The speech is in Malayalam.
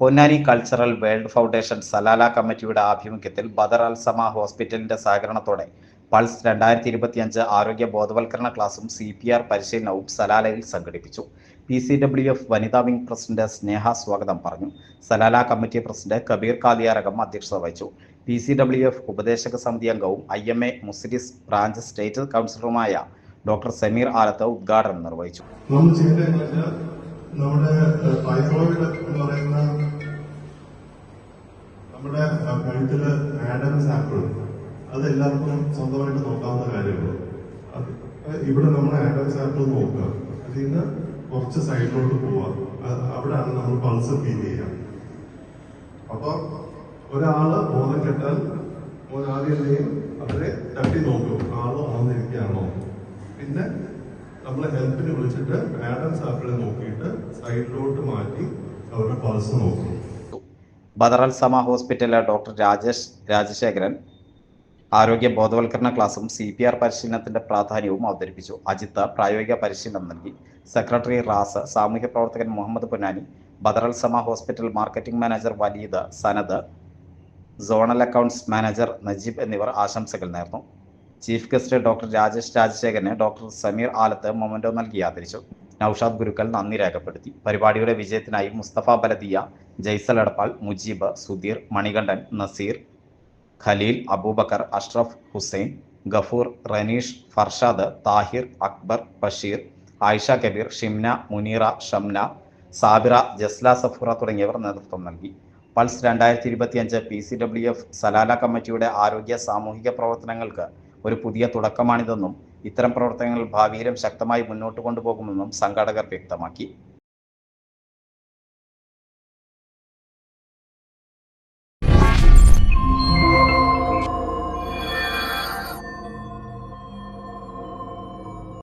Ponnani cultural world foundation Salalah കമ്മിറ്റിയുടെ ആഭിമുഖ്യത്തിൽ ബദർ അൽ സമ ഹോസ്പിറ്റലിന്റെ സഹകരണത്തോടെ പൾസ് രണ്ടായിരത്തി ഇരുപത്തിയഞ്ച് ആരോഗ്യ ബോധവൽക്കരണ ക്ലാസും സി പി ആർ പരിശീലനവും സലാലയിൽ സംഘടിപ്പിച്ചു. പി സി ഡബ്ല്യു എഫ് വനിതാ വിംഗ് പ്രസിഡന്റ് സ്നേഹ സ്വാഗതം പറഞ്ഞു. Salalah committee president Kabeer Kaliyarakam അധ്യക്ഷത വഹിച്ചു. പി സി ഡബ്ല്യു എഫ് ഉപദേശക സമിതി അംഗവും ഐ എം എ മുസ്ലിസ് ബ്രാഞ്ച് സ്റ്റേറ്റ് കൗൺസിലറുമായ ഡോക്ടർ സമീർ ആലത്ത് ഉദ്ഘാടനം നിർവഹിച്ചു. നമ്മുടെ നമ്മുടെ കഴുത്തിൽ ആപ്പിൾ സാമ്പിൾ അത് എല്ലാവർക്കും സ്വന്തമായിട്ട് നോക്കാവുന്ന കാര്യമുള്ളൂ ഇവിടെ നമ്മൾ ആഡംസ് ആപ്പിൾ നോക്കുക. അതിൽ നിന്ന് കുറച്ച് സൈഡിലോട്ട് പോവുക. അ- അവിടെയാണ് നമ്മൾ പൾസ് ഫീൽ ചെയ്യുക. അപ്പൊ ഒരാൾ ബോധം കെട്ടാൽ ആദ്യം ചെയ്യും? അവരെ തട്ടി നോക്കും. ആൾ ആന്നിരിക്കുകയാണോ പിന്നെ നമ്മൾ ഹെൽപ്പിന് വിളിച്ചിട്ട് ആഡംസ് ആപ്പിളെ നോക്കിയിട്ട് സൈഡിലോട്ട് മാറ്റി അവരുടെ പൾസ് നോക്കും. ബദർ അൽ സമ ഹോസ്പിറ്റലിലെ ഡോക്ടർ രാജേഷ് രാജശേഖരൻ ആരോഗ്യ ബോധവൽക്കരണ ക്ലാസും സി പി ആർ പരിശീലനത്തിന്റെ പ്രാധാന്യവും അവതരിപ്പിച്ചു. അജിത്ത് പ്രായോഗിക പരിശീലനം നൽകി. സെക്രട്ടറി റാസ് സാമൂഹ്യ പ്രവർത്തകൻ Muhammad Ponnani Badr al Samaa hospital marketing manager Waleed Sanad zonal accounts manager Najeeb എന്നിവർ ആശംസകൾ നേർന്നു. ചീഫ് ഗസ്റ്റ് ഡോക്ടർ രാജേഷ് രാജശേഖരന് ഡോക്ടർ സമീർ ആലത്ത് മൊമന്റോ നൽകി ആദരിച്ചു. നൌഷാദ് ഗുരുക്കൽ നന്ദി രേഖപ്പെടുത്തി. പരിപാടിയുടെ വിജയത്തിനായി മുസ്തഫ ബലദിയ ജയ്സൽ എടപ്പാൾ മുജീബ് സുധീർ മണികണ്ഠൻ നസീർ ഖലീൽ അബൂബക്കർ അഷ്റഫ് ഹുസൈൻ ഗഫൂർ റനീഷ് ഫർഷാദ് താഹിർ അക്ബർ ബഷീർ ആയിഷ കബീർ ഷിംന മുനീറ ഷംന സാബിറ ജസ്ല സഫൂറ തുടങ്ങിയവർ നേതൃത്വം നൽകി. പൾസ് രണ്ടായിരത്തി ഇരുപത്തിയഞ്ച് P C W F Salalah കമ്മിറ്റിയുടെ ആരോഗ്യ സാമൂഹിക പ്രവർത്തനങ്ങൾക്ക് ഒരു പുതിയ തുടക്കമാണിതെന്നും ഇത്തരം പ്രവർത്തനങ്ങൾ ഭാവിയിലും ശക്തമായി മുന്നോട്ട് കൊണ്ടുപോകുമെന്നും സംഘാടകർ വ്യക്തമാക്കി.